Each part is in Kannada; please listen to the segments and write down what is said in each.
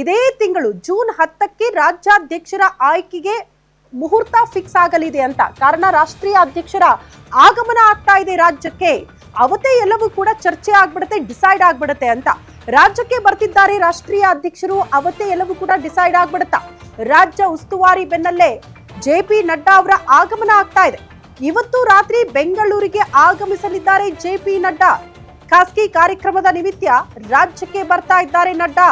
ಇದೇ ತಿಂಗಳು ಜೂನ್ ಹತ್ತಕ್ಕೆ ರಾಜ್ಯಾಧ್ಯಕ್ಷರ ಆಯ್ಕೆಗೆ ಮುಹೂರ್ತ ಫಿಕ್ಸ್ ಆಗಲಿದೆ ಅಂತ ಕಾರಣ ರಾಷ್ಟ್ರೀಯ ಅಧ್ಯಕ್ಷರ ಆಗಮನ ಆಗ್ತಾ ಇದೆ ರಾಜ್ಯಕ್ಕೆ. ಅವತ್ತೇ ಎಲ್ಲವೂ ಕೂಡ ಚರ್ಚೆ ಆಗ್ಬಿಡುತ್ತೆ, ಡಿಸೈಡ್ ಆಗ್ಬಿಡುತ್ತೆ ಅಂತ. ರಾಜ್ಯಕ್ಕೆ ಬರ್ತಿದ್ದಾರೆ ರಾಷ್ಟ್ರೀಯ ಅಧ್ಯಕ್ಷರು, ಅವತ್ತೇ ಎಲ್ಲವೂ ಕೂಡ ಡಿಸೈಡ್ ಆಗ್ಬಿಡುತ್ತಾ. ರಾಜ್ಯ ಉಸ್ತುವಾರಿ ಬೆನ್ನಲ್ಲೇ ಜೆ ಪಿ ನಡ್ಡಾ ಅವರ ಆಗಮನ ಆಗ್ತಾ ಇದೆ. ಇವತ್ತು ರಾತ್ರಿ ಬೆಂಗಳೂರಿಗೆ ಆಗಮಿಸಲಿದ್ದಾರೆ ಜೆ ಪಿ ನಡ್ಡಾ. ಖಾಸಗಿ ಕಾರ್ಯಕ್ರಮದ ನಿಮಿತ್ತ ರಾಜ್ಯಕ್ಕೆ ಬರ್ತಾ ಇದ್ದಾರೆ ನಡ್ಡಾ.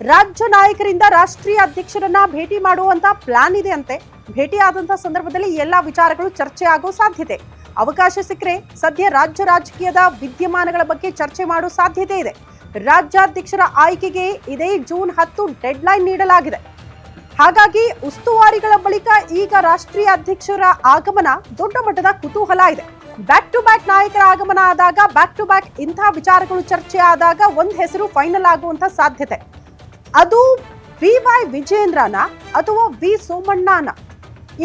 ರಾಜ್ಯ ನಾಯಕರಿಂದ ರಾಷ್ಟ್ರೀಯ ಅಧ್ಯಕ್ಷರನ್ನ ಭೇಟಿ ಮಾಡುವಂತ ಪ್ಲಾನ್ ಇದೆ ಅಂತೆ. ಭೇಟಿ ಆದಂತ ಸಂದರ್ಭದಲ್ಲಿ ಎಲ್ಲಾ ವಿಚಾರಗಳು ಚರ್ಚೆ ಆಗೋ ಸಾಧ್ಯತೆ. ಅವಕಾಶ ಸಿಕ್ಕರೆ ಸದ್ಯ ರಾಜ್ಯ ರಾಜಕೀಯದ ವಿದ್ಯಮಾನಗಳ ಬಗ್ಗೆ ಚರ್ಚೆ ಮಾಡೋ ಸಾಧ್ಯತೆ ಇದೆ. ರಾಜ್ಯಾಧ್ಯಕ್ಷರ ಆಯ್ಕೆಗೆ ಇದೇ ಜೂನ್ ಹತ್ತು ಡೆಡ್ಲೈನ್ ನೀಡಲಾಗಿದೆ. ಹಾಗಾಗಿ ಉಸ್ತುವಾರಿಗಳ ಬಳಿಕ ಈಗ ರಾಷ್ಟ್ರೀಯ ಅಧ್ಯಕ್ಷರ ಆಗಮನ ದೊಡ್ಡ ಮಟ್ಟದ ಕುತೂಹಲ ಇದೆ. ಬ್ಯಾಕ್ ಟು ಬ್ಯಾಕ್ ನಾಯಕರ ಆಗಮನ ಆದಾಗ ಬ್ಯಾಕ್ ಟು ಬ್ಯಾಕ್ ಇಂತಹ ವಿಚಾರಗಳು ಚರ್ಚೆ ಆದಾಗ ಒಂದು ಹೆಸರು ಫೈನಲ್ ಆಗುವಂತ ಸಾಧ್ಯತೆ. ಅದು ವಿ ವೈ ವಿಜೇಂದ್ರನ ಅಥವಾ ವಿ ಸೋಮಣ್ಣನ?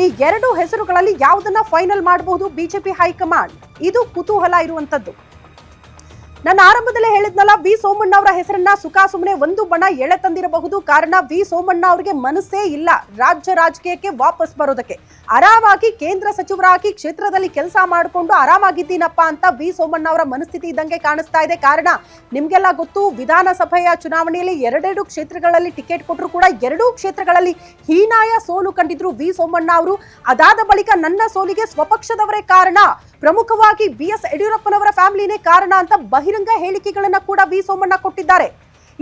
ಈ ಎರಡು ಹೆಸರುಗಳಲ್ಲಿ ಯಾವುದನ್ನ ಫೈನಲ್ ಮಾಡಬಹುದು ಬಿಜೆಪಿ ಹೈಕಮಾಂಡ್? ಇದು ಕುತೂಹಲ ಇರುವಂತದ್ದು. ನಾನು ಆರಂಭದಲ್ಲೇ ಹೇಳಿದ್ನಲ್ಲ, ವಿ ಸೋಮಣ್ಣ ಅವರ ಹೆಸರನ್ನ ಸುಖ ಸುಮ್ಮನೆ ಒಂದು ಬಣ ಎಳೆ ತಂದಿರಬಹುದು. ಕಾರಣ ವಿ ಸೋಮಣ್ಣ ಅವರಿಗೆ ಮನಸ್ಸೇ ಇಲ್ಲ ರಾಜ್ಯ ರಾಜಕೀಯಕ್ಕೆ ವಾಪಸ್ ಬರೋದಕ್ಕೆ. ಆರಾಮಾಗಿ ಕೇಂದ್ರ ಸಚಿವರಾಗಿ ಕ್ಷೇತ್ರದಲ್ಲಿ ಕೆಲಸ ಮಾಡಿಕೊಂಡು ಆರಾಮಾಗಿದ್ದೀನಪ್ಪ ಅಂತ ಬಿ ಸೋಮಣ್ಣ ಅವರ ಮನಸ್ಥಿತಿ ಇದ್ದಂಗೆ ಕಾಣಿಸ್ತಾ ಇದೆ. ಕಾರಣ ನಿಮ್ಗೆಲ್ಲ ಗೊತ್ತು, ವಿಧಾನಸಭೆಯ ಚುನಾವಣೆಯಲ್ಲಿ ಎರಡೆರಡು ಕ್ಷೇತ್ರಗಳಲ್ಲಿ ಟಿಕೆಟ್ ಕೊಟ್ಟರು ಕೂಡ ಎರಡೂ ಕ್ಷೇತ್ರಗಳಲ್ಲಿ ಹೀನಾಯ ಸೋಲು ಕಂಡಿದ್ರು ವಿ ಸೋಮಣ್ಣ ಅವರು. ಅದಾದ ಬಳಿಕ ನನ್ನ ಸೋಲಿಗೆ ಸ್ವಪಕ್ಷದವರೇ ಕಾರಣ. ಪ್ರಮುಖವಾಗಿ ಬಿ ಎಸ್ ಯಡಿಯೂರಪ್ಪನವರ ಫ್ಯಾಮಿಲಿನೇ ಕಾರಣ ಅಂತ ಬಹಿರಂಗ ಹೇಳಿಕೆಗಳನ್ನ ಕೂಡ ವಿ ಸೋಮಣ್ಣ ಕೊಟ್ಟಿದ್ದಾರೆ.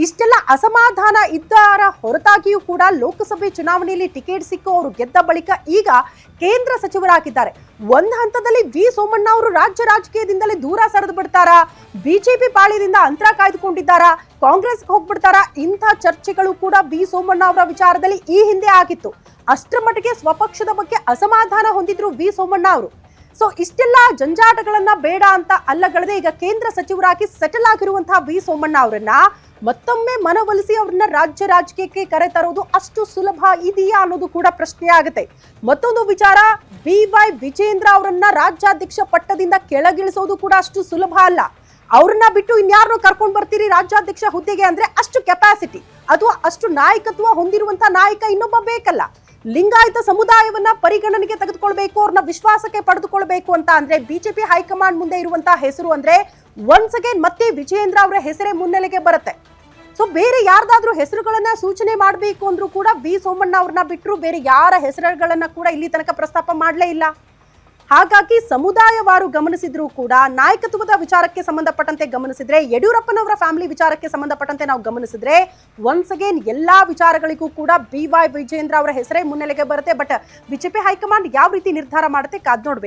ಇಷ್ಟೆಲ್ಲ ಅಸಮಾಧಾನ ಇದ್ದಾರ ಹೊರತಾಗಿಯೂ ಕೂಡ ಲೋಕಸಭೆ ಚುನಾವಣೆಯಲ್ಲಿ ಟಿಕೆಟ್ ಸಿಕ್ಕು ಅವರು ಗೆದ್ದ ಬಳಿಕ ಈಗ ಕೇಂದ್ರ ಸಚಿವರಾಗಿದ್ದಾರೆ. ಒಂದ್ ಹಂತದಲ್ಲಿ ವಿ ಸೋಮಣ್ಣ ಅವರು ರಾಜ್ಯ ರಾಜಕೀಯದಿಂದಲೇ ದೂರ ಸರಿದು ಬಿಡ್ತಾರಾ? ಬಿಜೆಪಿ ಪಾಳ್ಯದಿಂದ ಅಂತರ ಕಾಯ್ದುಕೊಂಡಿದ್ದಾರಾ? ಕಾಂಗ್ರೆಸ್ ಹೋಗ್ಬಿಡ್ತಾರಾ? ಇಂಥ ಚರ್ಚೆಗಳು ಕೂಡ ವಿ ಸೋಮಣ್ಣ ಅವರ ವಿಚಾರದಲ್ಲಿ ಈ ಹಿಂದೆ ಆಗಿತ್ತು. ಅಷ್ಟರ ಮಟ್ಟಿಗೆ ಸ್ವಪಕ್ಷದ ಬಗ್ಗೆ ಅಸಮಾಧಾನ ಹೊಂದಿದ್ರು ವಿ ಸೋಮಣ್ಣ ಅವರು. ಸೊ ಇಷ್ಟೆಲ್ಲ ಜಂಜಾಟಗಳನ್ನ ಬೇಡ ಅಂತ ಅಲ್ಲಗಳದೆ ಈಗ ಕೇಂದ್ರ ಸಚಿವರಾಗಿ ಸೆಟಲ್ ಆಗಿರುವಂತಹ ವಿ ಸೋಮಣ್ಣ ಅವರನ್ನ. ಮತ್ತೊಮ್ಮೆ ಮನವೊಲಿಸಿ ಅವ್ರನ್ನ ರಾಜ್ಯ ರಾಜಕೀಯಕ್ಕೆ ಕರೆ ತರೋದು ಅಷ್ಟು ಸುಲಭ ಇದೆಯಾ ಅನ್ನೋದು ಕೂಡ ಪ್ರಶ್ನೆ ಆಗುತ್ತೆ. ಮತ್ತೊಂದು ವಿಚಾರ ಬಿ ವೈ ವಿಜೇಂದ್ರ ಅವರನ್ನ ರಾಜ್ಯಾಧ್ಯಕ್ಷ ಪಟ್ಟದಿಂದ ಕೆಳಗಿಳಿಸೋದು ಕೂಡ ಅಷ್ಟು ಸುಲಭ ಅಲ್ಲ. ಅವ್ರನ್ನ ಬಿಟ್ಟು ಇನ್ಯಾರನ್ನು ಕರ್ಕೊಂಡು ಬರ್ತೀರಿ ರಾಜ್ಯಾಧ್ಯಕ್ಷ ಹುದ್ದೆಗೆ ಅಂದ್ರೆ ಅಷ್ಟು ಕೆಪಾಸಿಟಿ ಅಥವಾ ಅಷ್ಟು ನಾಯಕತ್ವ ಹೊಂದಿರುವಂತಹ ನಾಯಕ ಇನ್ನೊಬ್ಬ ಬೇಕಲ್ಲ. ಲಿಂಗಾಯತ ಸಮುದಾಯವನ್ನ ಪರಿಗಣನೆಗೆ ತೆಗೆದುಕೊಳ್ಬೇಕು, ಅವ್ರನ್ನ ವಿಶ್ವಾಸಕ್ಕೆ ಪಡೆದುಕೊಳ್ಬೇಕು ಅಂತ ಅಂದ್ರೆ ಬಿಜೆಪಿ ಹೈಕಮಾಂಡ್ ಮುಂದೆ ಇರುವಂತಹ ಹೆಸರು ಅಂದ್ರೆ ಒನ್ಸ್ ಅಗೇನ್ ಮತ್ತೆ ವಿಜಯೇಂದ್ರ ಅವರ ಹೆಸರೇ ಮುನ್ನೆಲೆಗೆ ಬರುತ್ತೆ. ಸೊ ಬೇರೆ ಯಾರ್ದಾದ್ರೂ ಹೆಸರುಗಳನ್ನ ಸೂಚನೆ ಮಾಡಬೇಕು ಅಂದ್ರೂ ಕೂಡ ವಿ ಸೋಮಣ್ಣ ಅವ್ರನ್ನ ಬಿಟ್ಟರು ಬೇರೆ ಯಾರ ಹೆಸರುಗಳನ್ನ ಕೂಡ ಇಲ್ಲಿ ತನಕ ಪ್ರಸ್ತಾಪ ಮಾಡಲೇ ಇಲ್ಲ. ಹಾಗಾಗಿ ಸಮುದಾಯವಾರು ಗಮನಿಸಿದ್ರು ಕೂಡ ನಾಯಕತ್ವದ ವಿಚಾರಕ್ಕೆ ಸಂಬಂಧಪಟ್ಟಂತೆ ಗಮನಿಸಿದ್ರೆ ಯಡಿಯೂರಪ್ಪನವರ ಫ್ಯಾಮಿಲಿ ವಿಚಾರಕ್ಕೆ ಸಂಬಂಧಪಟ್ಟಂತೆ ನಾವು ಗಮನಿಸಿದ್ರೆ ಒನ್ಸ್ ಅಗೇನ್ ಎಲ್ಲಾ ವಿಚಾರಗಳಿಗೂ ಕೂಡ ಬಿ ವೈ ವಿಜೇಂದ್ರ ಅವರ ಹೆಸರೇ ಮುನ್ನೆಲೆಗೆ ಬರುತ್ತೆ. ಬಟ್ ಬಿಜೆಪಿ ಹೈಕಮಾಂಡ್ ಯಾವ ರೀತಿ ನಿರ್ಧಾರ ಮಾಡುತ್ತೆ ಕಾದ್ ನೋಡ್ಬೇಕು.